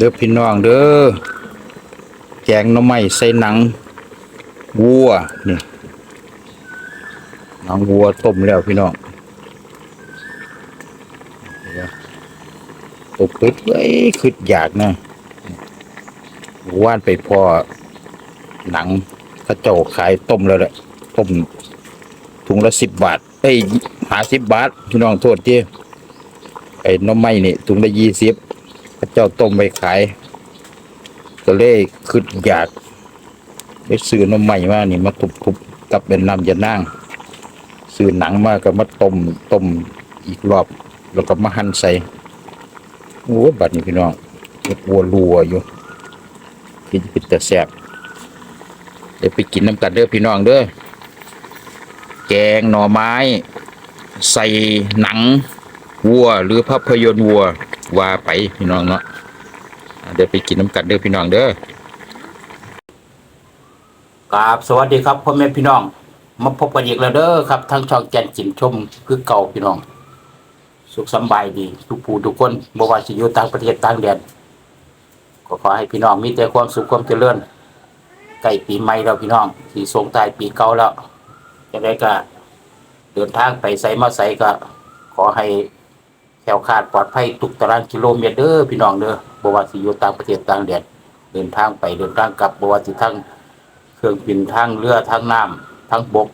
เด้อพี่น้องเด้อแกงน่อไม้ใส่หนัง วัวนี่หนังวัวต้มแล้วพี่น้องตบปึ๊ดเอ้ยคืออยากนะว่านไปพอหนังเขาเจ้าขายต้มแล้วแหละต้มถุงละสิบบาทเอ้หาสิบบาทพี่น้องโทษที่ไอ้น้อไม้นี่ถุงละยี่สิบ เจ้าต้มไปขาย ก็เลยขึ้นอยากไปซื้อน้ำใหม่มานี่มาทุบๆกับเป็นน้ำยานั่งซื้อหนังมาก็มาต้มต้มอีกรอบ แล้วก็มาหั่นใส่โอ้บัดนี้พี่น้องวัวรัวอยู่ที่จะเป็นแต่แซ่บเดี๋ยวไปกินน้ำกันเด้อพี่น้องเด้อแกงหน่อไม้ ใส่หนังวัวหรือภาพยนตร์วัว ว่าไปพี่น้องเนาะเดี๋ยวไปกินน้ำกันเด้อพี่น้องเด้อกราบสวัสดีครับพ่อแม่พี่น้อง มาพบกันอีกแล้วเด้อครับทั้งช่องแกนจินชมคือเก่าพี่น้อง สุขสบายดีทุกผู้ทุกคนบ่ว่าสิอยู่ต่างประเทศต่างแดนก็ขอให้พี่น้องมีแต่ความสุขความเจริญใกล้ปีใหม่แล้วพี่น้องที่สงทายปีเก่าแล้วจะได้ก็เดินทางไปไสมาไสก็ ขอให้ วคาดปลอดภัยทุกตารางกิโลเมตรเด้อพี่น้องเด้อบ่ว่าสิอยู่ต่างประเทศต่างแดนเดินทางไปเดินทางกลับบ่ว่าสิทั้งเครื่องบินทางเรือทางน้ำทางบก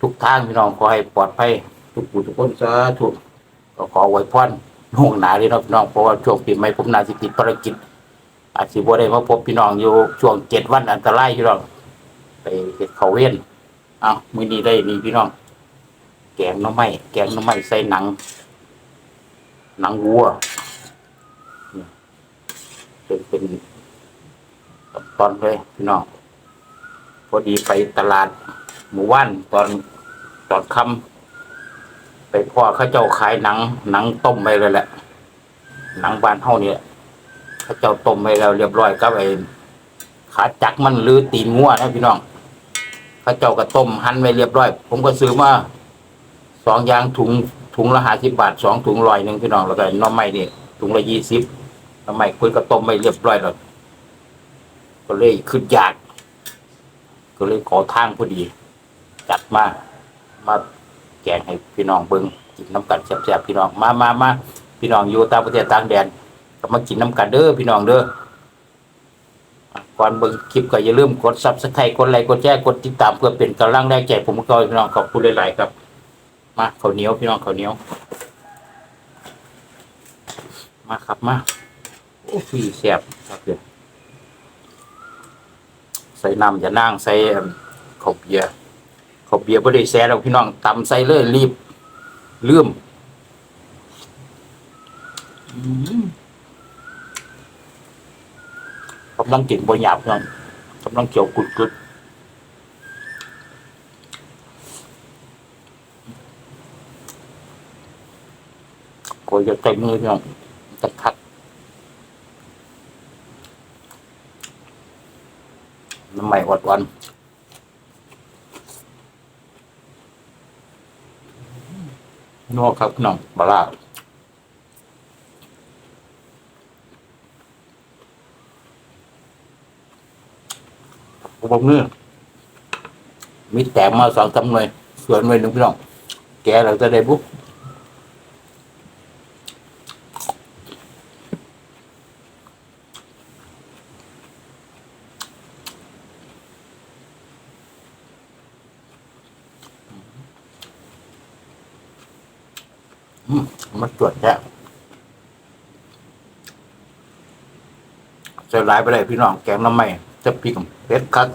ทุกทางพี่น้องขอให้ปลอดภัยทุกผู้ทุกคนสาธุก็ขออวยพรล่วงหนาเลยเนาะพี่น้องเพราะว่าช่วงปีใหม่ผมน่าสิติดภารกิจ อาจสิบ่ได้มาพบพี่น้องอยู่ช่วงเจ็ดวันอันตรายพี่น้องไปเฮ็ดเขาวเว้นเอ้ามื้อนี้ได้นี่พี่น้อง แกงน่อไม้แกงน่อไม้ใส่หนัง หนังวัวเป็นเป็นตอนเลยพี่น้องพอดีไปตลาดหมู่บ้านตอนตอนค่ำไปพ่อเขาเจ้าขายหนัง หนังต้มไปเลยแหละ หนังบ้านเฮานี่ยเขาเจ้าต้มไปแล้วเรียบร้อยก็ไปขาจักมันหรือตีนงัวนะพี่น้องเขาเจ้าก็ต้มหั่นไว้เรียบร้อย ผมก็ซื้อมาสองอย่างถุง ถุงละห้าสิบบาทสองถุงร้อยหนึ่งพี่น้องแล้วก็น้อไม้นี่ถุงละยี่สิบน้อไม้คุยก็ต้มไม่เรียบร้อยแล้วก็เลยขึ้นยาก ก็เลยขอทางพอดี จัดมามาแกงให้พี่น้องเบิ้งกินน้ำกันแซ่บๆพี่น้องมามามาพี่น้องอยู่ตางประเทศต่างแดนก็มากินน้ำกันเด้อพี่น้องเด้อก่อนเบิ่งคลิปก็อย่าลืมกดซับสไครต์กดไลค์กดแชร์กดติดตามเพื่อเป็นกำลังแรงใจผมก็พี่น้องขอบคุณหลายๆครับ มาเขาเนียวพี่น้องเขาเนียวมาครับมาโอ้พี่แซ่บครับเดียวใส่น้ำอย่านั่งใส่เอิ่มข้าวเบียร์ข้าวเบียร์บ่ได้แซ่แล้วพี่น้องตำใส่เลยรีบลืมอืมกำลังกินบ่หยาบพี่น้องกำลังเคี้ยวกุดๆ ก็จะใส่มือพี่น้องจะคัดน้ำใหม่อดวันนัวครับน้องบาร่าอุบลเนื้อมีแต้มมาสองสามหน่วยส่วนหน่วยหนึ่งพี่น้อง แกเราจะได้บุ๊ก มันตรวจแค่จะไล่ไปเลยพี่น้องแกงน้ำไม่จะพริกเผ็ดคัด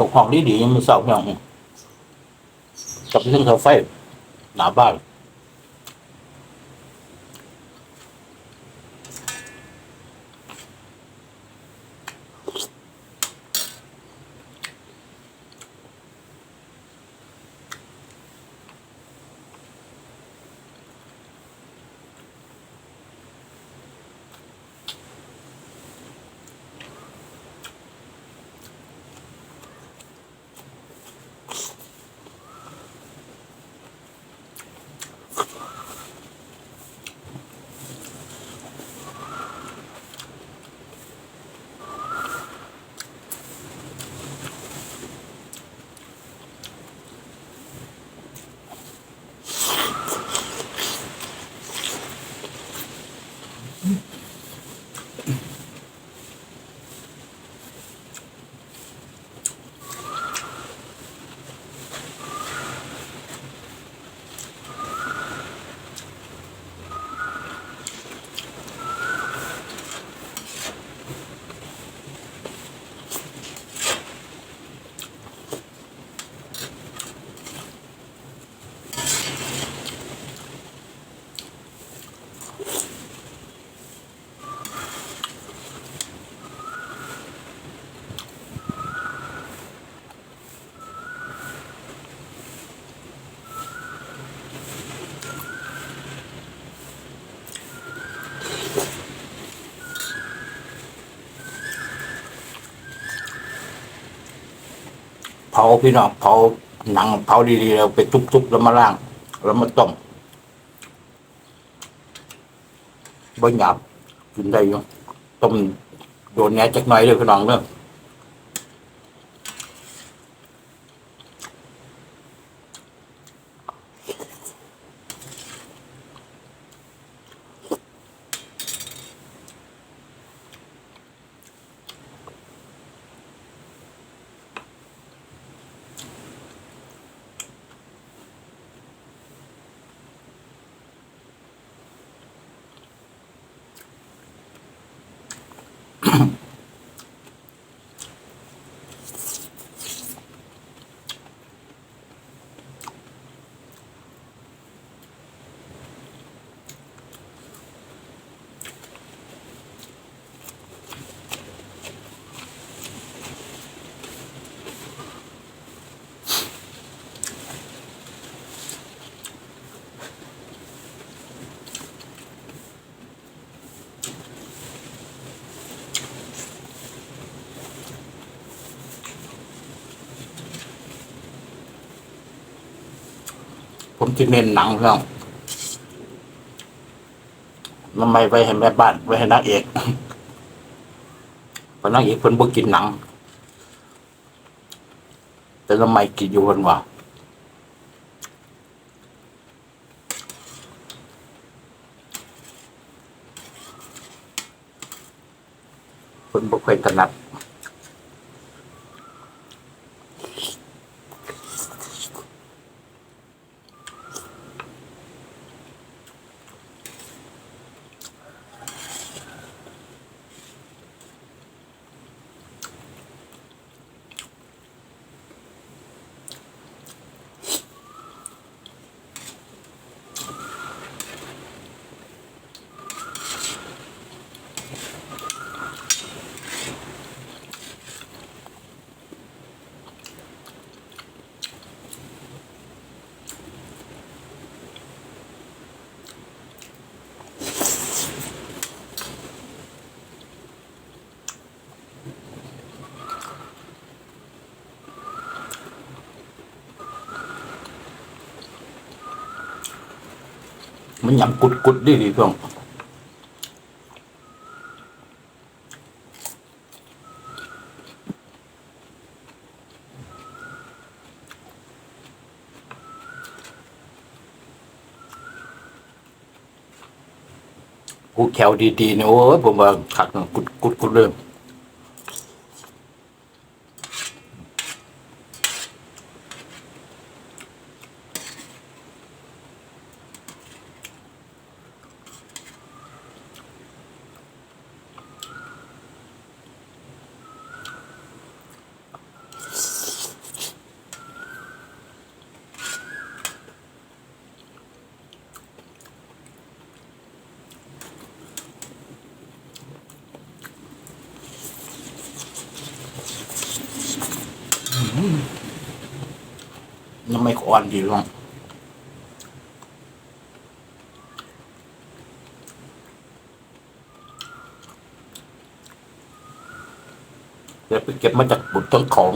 ตกหองดีๆยังไม่เศร้าพี่น้องกับเรื่องเสาไฟหนาบ้าน ผาพี่น้องเผาหนังเผาดีๆแล้วไปทุบๆแล้วมาล่าง แล้วมาต้มบ่หยาบกินได้อยู่ต้มโดนแหนจักหน่อยเลยพี่น้องเด้อ ผมจะเน้นหนังเรื่องมันไม่ไว้ให้แม่บ้านไว้ให้นางเอกเพราะนางเอกเพิ่นบ่กินหนัง แต่ทำไมกินอยู่เพิ่นว่าเพิ่นบ่ค่อยถนัด มันยำกุดกุดดีดีพี่น้องกูแขวดีๆเนี่ยโอ้ยผมว่าขัดกุดกุดกุดเลย น้ำไม่อ่อนดีลงเดี๋ยวไปเก็บมาจากบุตรต้นของ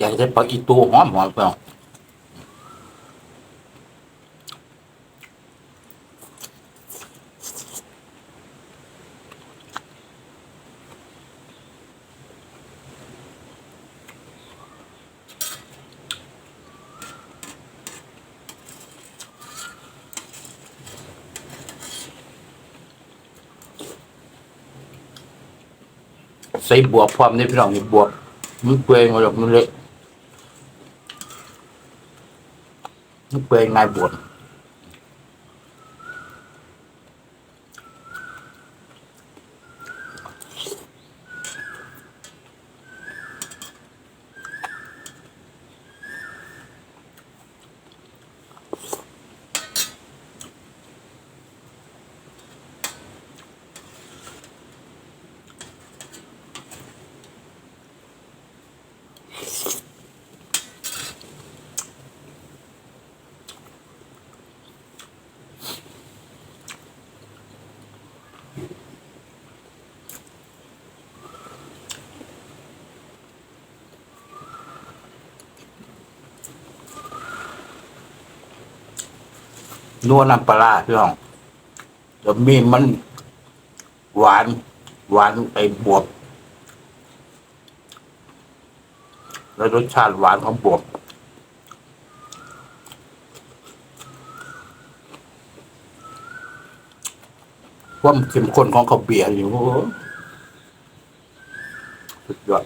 อยากจะปลาอีตูหอมหอมเปล่าใส่บวบพร้อมนี่พี่น้องนี่บวบมันเปื่อยหมาแบบมันเละ quê ngày buồn. นัวน้ำปลาพี่น้องแล้วมีมัน หวาน หวานไอ้บวบ แล้วรสชาติหวานของบวบความเข้มข้นของข้าวเบียร์อยู่โหสุดยอด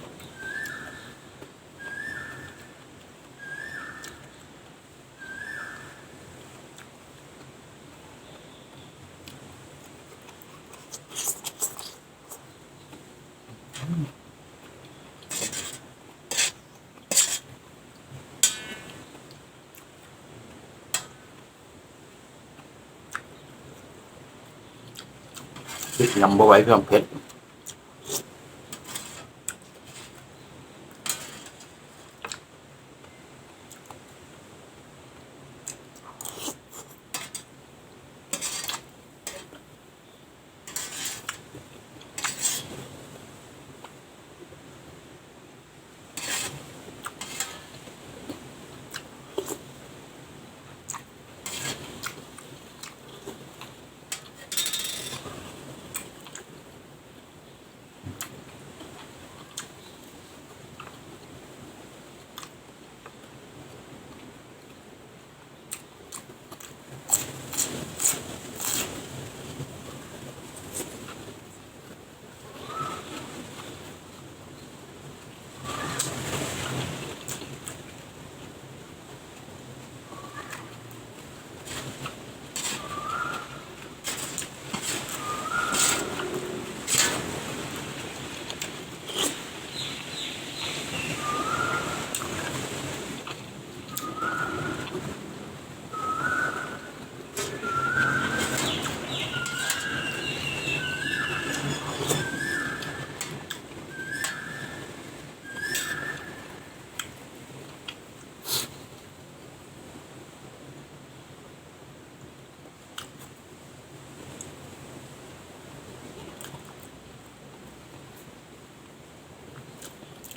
พริกนำบะไว้เพื่อเผ็ด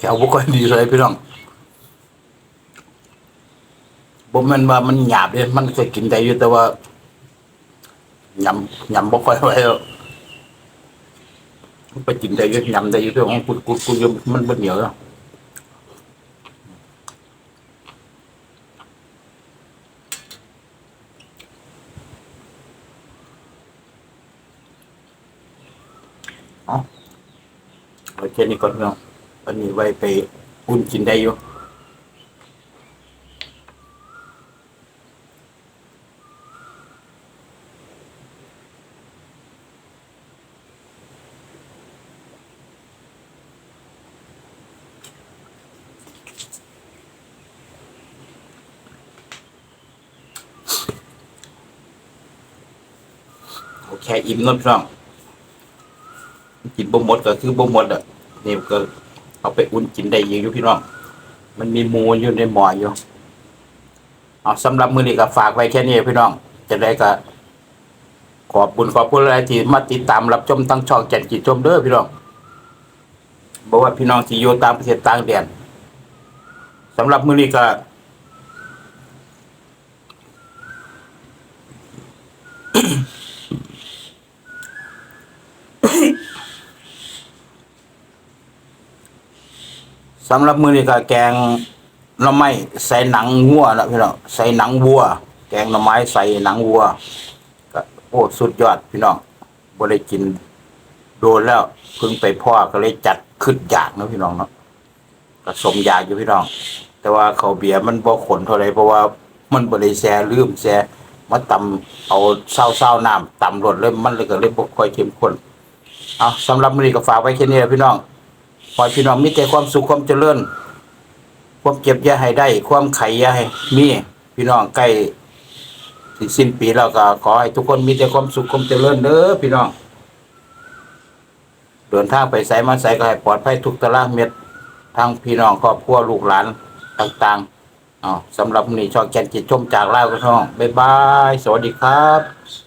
แขวบ่ค่อยดีเลยพี่น้องบ่แม่นว่ามันหยาบเด้มันก็กินได้อยู่แต่ว่ายำยำบ่ค่อยไว้ไปกินได้อยู่ยำได้อยู่แต่ของกูกูกูอยู่มันบ่เหนียวแล้วเอาไว้แค่นี้ก่อนพี่น้อง อันนี้ไว้ไปอุ่นกินได้อยู่โอเคอิ่มน้ำพี่น้องกินบ่หมดก็คือบ่หมดอะนี่ก็ เอาไปอุ่นกินได้อยู่พี่น้อง มันมีหมูอยู่ในหม้ออยู่เอาสำหรับมือนี้ก็ฝากไว้แค่นี้พี่น้อง จะได้ก็ขอบคุณขอบคุณอะไรที่มาติดตามรับชมทั้งช่องแก่นจิตชมเด้อพี่น้องบอกว่าพี่น้องที่อยู่ตางประเทศต่างแดนสำหรับมือนี้ก็ สำหรับมือนี้ก็แกงหน่อไม้ใส่หนังวัวนะพี่น้องใส่หนังวัว แกงหน่อไม้ใส่หนังวัวก็โอ้สุดยอดพี่น้องบ่ได้กินโดนแล้วเพิ่งไปพ่อก็เลยจัดขึ้นอยากนะพี่น้องเนาะก็สมอยากอยู่พี่น้อง แต่ว่าเขาเบียร์มันบ่ขนเท่าไรเพราะว่ามันบ่ได้แซ่ลืมแซ่มาตำเอาเศร้าเศร้าน้ำตำรสเลยมันเลยก็เลยบ่ค่อยเข้มข้นเอาสำหรับมื้อนี้ก็ฝากไว้แค่นี้แหละพี่น้อง ขอให้พี่น้องมีแต่ความสุขความเจริญ ความเจ็บอย่าให้ได้ ความไข่อย่าให้มีพี่น้องใกล้สิ้นปีแล้วก็ขอให้ทุกคนมีแต่ความสุขความเจริญเด้อพี่น้องเดินทางไปไสมาไสก็ให้ปลอดภัยทุกตารางเม็ดทั้งพี่น้องครอบครัวลูกหลานต่างๆอ๋อสำหรับนี้ช่องแกนจิตชมจากลาวกันท้องบ๊ายบาย สวัสดีครับ